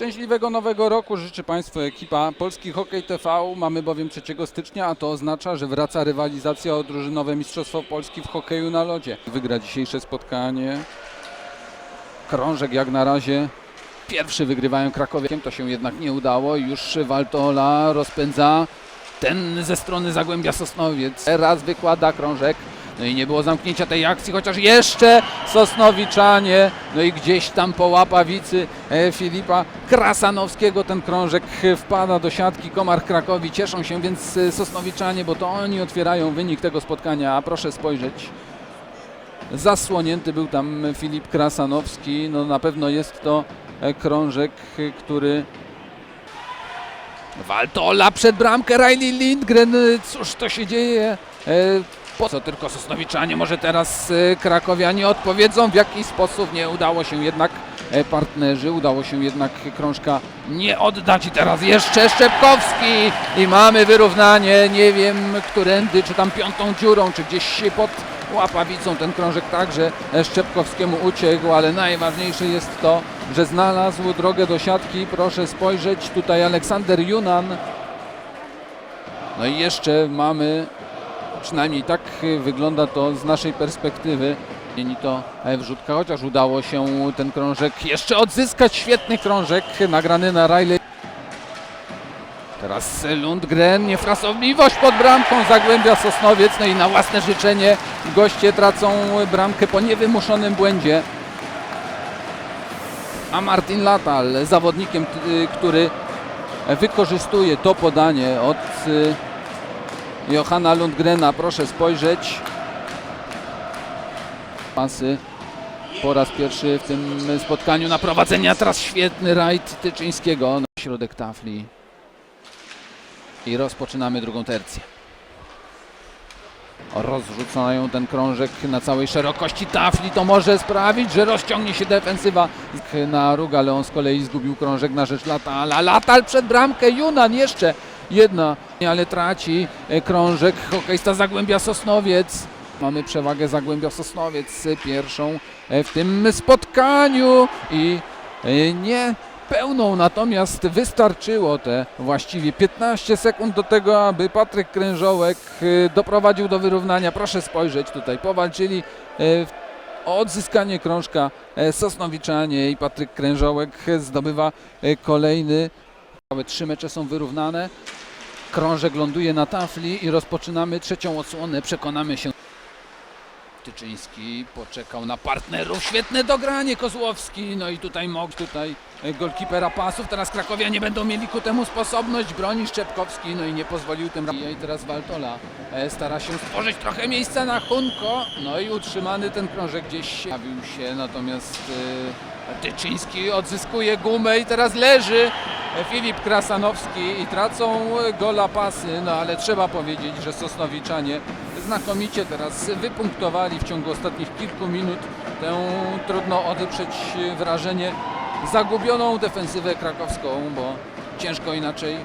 Szczęśliwego nowego roku życzy Państwu ekipa Polski Hokej TV. Mamy bowiem 3 stycznia, a to oznacza, że wraca rywalizacja o drużynowe Mistrzostwo Polski w hokeju na lodzie. Wygra dzisiejsze spotkanie. Krążek jak na razie pierwszy wygrywają Krakowie. To się jednak nie udało. Już Waltola rozpędza ten ze strony Zagłębia Sosnowiec. Raz wykłada krążek. No i nie było zamknięcia tej akcji, chociaż jeszcze Sosnowiczanie, no i gdzieś tam po łapawicy e, Filipa Krasanowskiego ten krążek wpada do siatki. Komar Krakowi cieszą się więc e, Sosnowiczanie, bo to oni otwierają wynik tego spotkania, a proszę spojrzeć. Zasłonięty był tam Filip Krasanowski, no na pewno jest to e, krążek, który Waltola przed bramkę, Riley Lindgren, cóż to się dzieje? Po co tylko Sosnowiczanie, może teraz e, Krakowianie odpowiedzą, w jaki sposób nie udało się jednak e, partnerzy, udało się jednak krążka nie oddać? I teraz jeszcze Szczepkowski i mamy wyrównanie, nie wiem którędy, czy tam piątą dziurą, czy gdzieś pod łapawicą. Ten krążek także Szczepkowskiemu uciekł, ale najważniejsze jest to, że znalazł drogę do siatki. Proszę spojrzeć, tutaj Aleksander Junan. No i jeszcze mamy, przynajmniej tak y, wygląda to z naszej perspektywy, Mieni to e, wrzutka, chociaż udało się ten krążek jeszcze odzyskać. Świetny krążek nagrany na Riley. Teraz Lundgren, niefrasobliwość pod bramką Zagłębia Sosnowiec, no i na własne życzenie goście tracą bramkę po niewymuszonym błędzie. A Martin Latal, zawodnikiem, y, który wykorzystuje to podanie od Johanna Lundgrena, proszę spojrzeć. Pasy po raz pierwszy w tym spotkaniu na prowadzenie, teraz świetny rajd Tyczyńskiego na środek tafli. I rozpoczynamy drugą tercję. Rozrzucają ten krążek na całej szerokości tafli. To może sprawić, że rozciągnie się defensywa na Ruga, ale on z kolei zgubił krążek na rzecz Latala. Latal przed bramkę, Junan jeszcze jedna, ale traci e, krążek hokejsta Zagłębia Sosnowiec. Mamy przewagę Zagłębia Sosnowiec e, pierwszą e, w tym spotkaniu i nie pełną, natomiast wystarczyło te właściwie 15 sekund do tego, aby Patryk Krężołek doprowadził do wyrównania. Proszę spojrzeć tutaj, powalczyli o odzyskanie krążka Sosnowiczanie i Patryk Krężołek zdobywa kolejny. Całe trzy mecze są wyrównane. Krążek ląduje na tafli i rozpoczynamy trzecią odsłonę. Przekonamy się. Tyczyński poczekał na partnerów. Świetne dogranie Kozłowski. No i tutaj mógł tutaj e, golkipera pasów. Teraz Krakowianie będą mieli ku temu sposobność. Broni Szczepkowski. No i nie pozwolił tym. I teraz Waltola e, stara się stworzyć trochę miejsca na Hunko. No i utrzymany ten krążek gdzieś jawił się. Natomiast e, Tyczyński odzyskuje gumę i teraz leży Filip Krasanowski i tracą gola pasy. No ale trzeba powiedzieć, że Sosnowiczanie znakomicie teraz wypunktowali w ciągu ostatnich kilku minut tę trudno odeprzeć wrażenie zagubioną defensywę krakowską, bo ciężko inaczej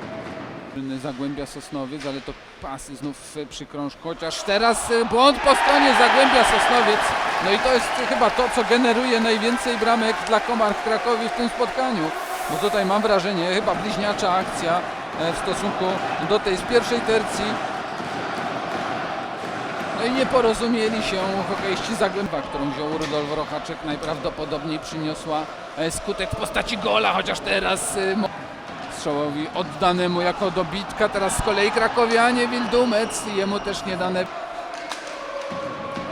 Zagłębia Sosnowiec, ale to pasy znów przy krążku, chociaż teraz błąd po stronie Zagłębia Sosnowiec. No i to jest chyba to, co generuje najwięcej bramek dla Komar w Krakowie w tym spotkaniu. Bo tutaj mam wrażenie, chyba bliźniacza akcja e, w stosunku do tej z pierwszej tercji. No i nie porozumieli się hokeiści Zagłębia, którą wziął Rudolf Rochaczek. Najprawdopodobniej przyniosła e, skutek w postaci gola, chociaż teraz e, strzałowi oddanemu jako dobitka. Teraz z kolei krakowianie, Wildumec, jemu też nie dane.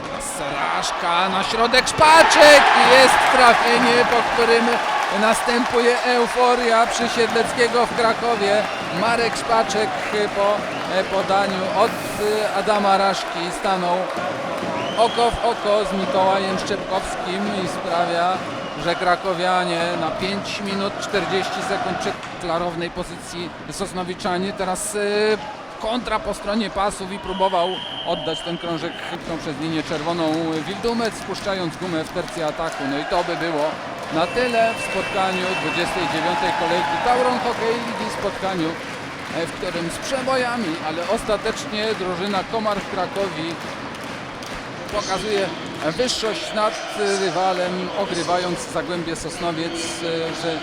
Teraz Saraszka na środek Szpaczek jest trafienie, po którym następuje euforia przy Siedleckiego w Krakowie. Marek Szpaczek po e, podaniu od e, Adama Raszki stanął oko w oko z Mikołajem Szczepkowskim i sprawia, że Krakowianie na 5 minut 40 sekund przed klarownej pozycji Sosnowiczanie teraz e, kontra po stronie pasów i próbował oddać ten krążek tą przez linię czerwoną Wildumec, spuszczając gumę w tercji ataku. No i to by było na tyle w spotkaniu 29. kolejki Tauron Hockey Ligi, spotkaniu e, w którym z przebojami, ale ostatecznie drużyna Komar w Krakowi pokazuje wyższość nad rywalem, ogrywając Zagłębie Sosnowiec, e, że